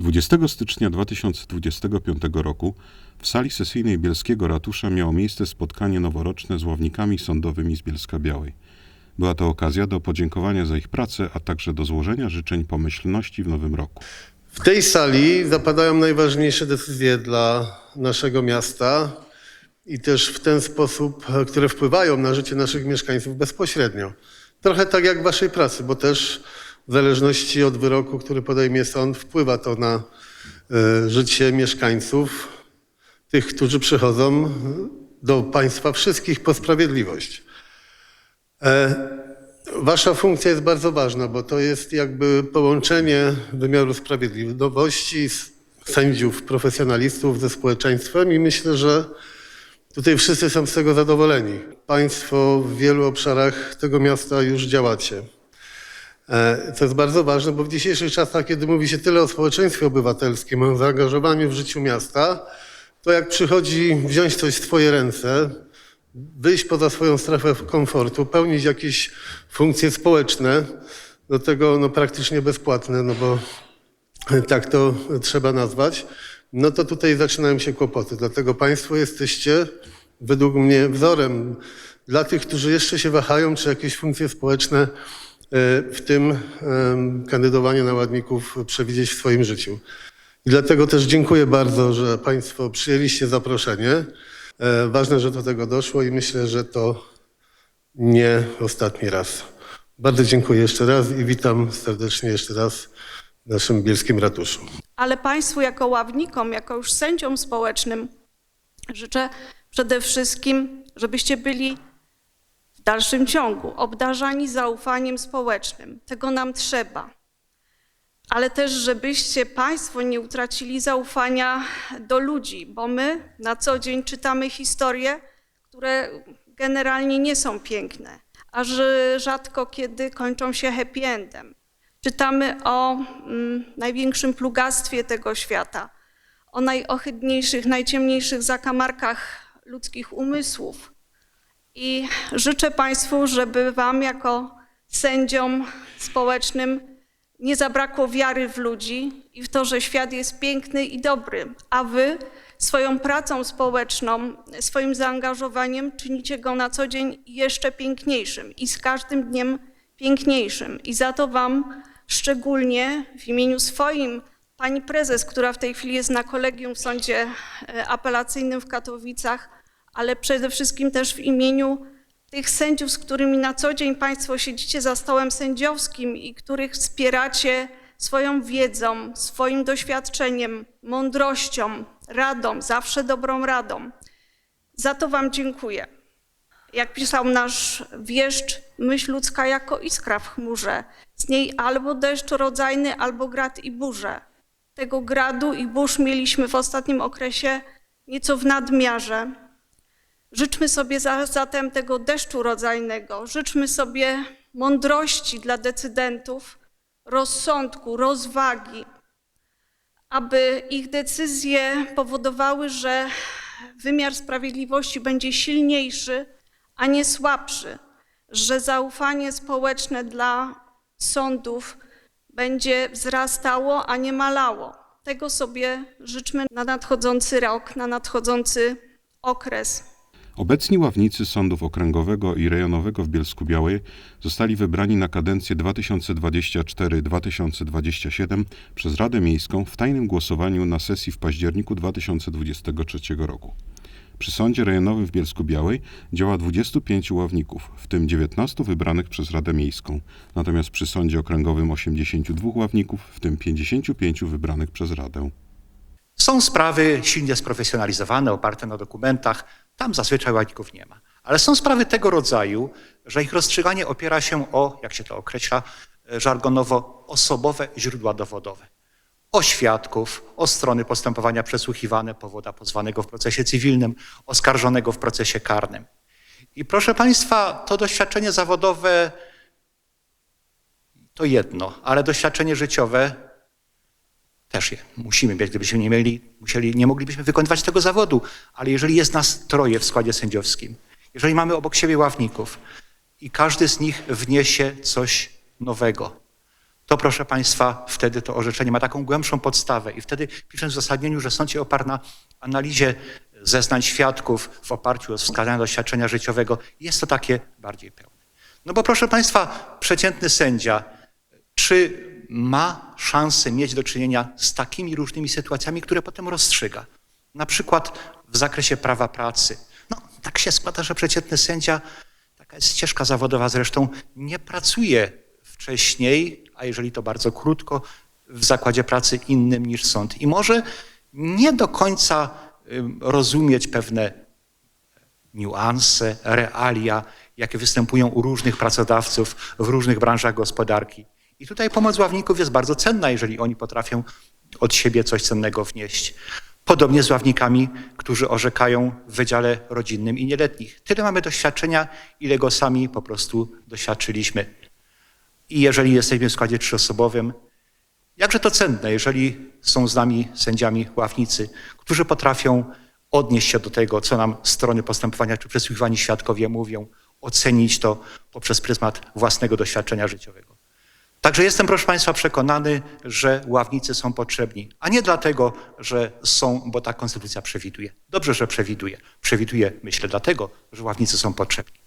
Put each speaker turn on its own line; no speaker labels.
20 stycznia 2025 roku w sali sesyjnej Bielskiego Ratusza miało miejsce spotkanie noworoczne z ławnikami sądowymi z Bielska Białej. Była to okazja do podziękowania za ich pracę, a także do złożenia życzeń pomyślności w nowym roku.
W tej sali zapadają najważniejsze decyzje dla naszego miasta i też w ten sposób, które wpływają na życie naszych mieszkańców bezpośrednio. Trochę tak jak w waszej pracy, bo też w zależności od wyroku, który podejmie sąd, wpływa to na e, życie mieszkańców, tych, którzy przychodzą do państwa wszystkich po sprawiedliwość. E, Wasza funkcja jest bardzo ważna, bo to jest jakby połączenie wymiaru sprawiedliwości, sędziów, profesjonalistów ze społeczeństwem i myślę, że tutaj wszyscy są z tego zadowoleni. Państwo w wielu obszarach tego miasta już działacie. E, Co jest bardzo ważne, bo w dzisiejszych czasach, kiedy mówi się tyle o społeczeństwie obywatelskim, o zaangażowaniu w życiu miasta, to jak przychodzi wziąć coś w swoje ręce, wyjść poza swoją strefę komfortu, pełnić jakieś funkcje społeczne, do tego no, praktycznie bezpłatne, no bo tak to trzeba nazwać, no to tutaj zaczynają się kłopoty. Dlatego Państwo jesteście według mnie wzorem dla tych, którzy jeszcze się wahają, czy jakieś funkcje społeczne w tym em, kandydowanie na ładników przewidzieć w swoim życiu. I dlatego też dziękuję bardzo, że Państwo przyjęliście zaproszenie. E, Ważne, że do tego doszło i myślę, że to nie ostatni raz. Bardzo dziękuję jeszcze raz i witam serdecznie jeszcze raz w naszym bielskim ratuszu.
ale Państwu jako ławnikom, jako już sędziom społecznym życzę przede wszystkim, żebyście byli dalszym ciągu obdarzani zaufaniem społecznym. Tego nam trzeba. Ale też, żebyście Państwo nie utracili zaufania do ludzi, bo my na co dzień czytamy historie, które generalnie nie są piękne, a rzadko kiedy kończą się happy endem. Czytamy o mm, największym plugastwie tego świata, o najohydniejszych, najciemniejszych zakamarkach ludzkich umysłów. I życzę Państwu, żeby Wam jako sędziom społecznym nie zabrakło wiary w ludzi i w to, że świat jest piękny i dobry, a Wy swoją pracą społeczną, swoim zaangażowaniem czynicie go na co dzień jeszcze piękniejszym i z każdym dniem piękniejszym. I za to Wam szczególnie w imieniu swoim, Pani Prezes, która w tej chwili jest na kolegium w Sądzie e, Apelacyjnym w Katowicach, ale przede wszystkim też w imieniu tych sędziów, z którymi na co dzień Państwo siedzicie za stołem sędziowskim i których wspieracie swoją wiedzą, swoim doświadczeniem, mądrością, radą, zawsze dobrą radą. Za to Wam dziękuję. Jak pisał nasz wieszcz, myśl ludzka jako iskra w chmurze. Z niej albo deszcz rodzajny, albo grad i burze. Tego gradu i burz mieliśmy w ostatnim okresie nieco w nadmiarze. Życzmy sobie za- zatem tego deszczu rodzajnego, życzmy sobie mądrości dla decydentów, rozsądku, rozwagi, aby ich decyzje powodowały, że wymiar sprawiedliwości będzie silniejszy, a nie słabszy, że zaufanie społeczne dla sądów będzie wzrastało, a nie malało. Tego sobie życzmy na nadchodzący rok, na nadchodzący okres.
Obecni ławnicy sądów okręgowego i rejonowego w Bielsku Białej zostali wybrani na kadencję 2024-2027 przez Radę Miejską w tajnym głosowaniu na sesji w październiku 2023 roku. Przy sądzie rejonowym w Bielsku Białej działa 25 ławników, w tym 19 wybranych przez Radę Miejską, natomiast przy sądzie okręgowym 82 ławników, w tym 55 wybranych przez Radę.
Są sprawy silnie sprofesjonalizowane, oparte na dokumentach. Tam zazwyczaj ławników nie ma. Ale są sprawy tego rodzaju, że ich rozstrzyganie opiera się o, jak się to określa e, żargonowo, osobowe źródła dowodowe. O świadków, o strony postępowania przesłuchiwane, powoda pozwanego w procesie cywilnym, oskarżonego w procesie karnym. I proszę Państwa, to doświadczenie zawodowe to jedno, ale doświadczenie życiowe też je musimy mieć, gdybyśmy nie mieli, musieli, nie moglibyśmy wykonywać tego zawodu. Ale jeżeli jest nas troje w składzie sędziowskim, jeżeli mamy obok siebie ławników i każdy z nich wniesie coś nowego, to proszę Państwa, wtedy to orzeczenie ma taką głębszą podstawę i wtedy piszę w uzasadnieniu, że sąd się oparł na analizie zeznań świadków w oparciu o wskazania doświadczenia życiowego. Jest to takie bardziej pełne. No bo proszę Państwa, przeciętny sędzia, czy ma szansę mieć do czynienia z takimi różnymi sytuacjami, które potem rozstrzyga? Na przykład w zakresie prawa pracy. No, tak się składa, że przeciętny sędzia, taka jest ścieżka zawodowa zresztą, nie pracuje wcześniej, a jeżeli to bardzo krótko, w zakładzie pracy innym niż sąd. I może nie do końca rozumieć pewne niuanse, realia, jakie występują u różnych pracodawców w różnych branżach gospodarki. I tutaj pomoc ławników jest bardzo cenna, jeżeli oni potrafią od siebie coś cennego wnieść. Podobnie z ławnikami, którzy orzekają w wydziale rodzinnym i nieletnich. Tyle mamy doświadczenia, ile go sami po prostu doświadczyliśmy. I jeżeli jesteśmy w składzie trzyosobowym, jakże to cenne, jeżeli są z nami sędziami ławnicy, którzy potrafią odnieść się do tego, co nam strony postępowania czy przesłuchiwani świadkowie mówią, ocenić to poprzez pryzmat własnego doświadczenia życiowego. Także jestem, proszę Państwa, przekonany, że ławnicy są potrzebni, a nie dlatego, że są, bo ta konstytucja przewiduje. Dobrze, że przewiduje. Przewiduje, myślę, dlatego, że ławnicy są potrzebni.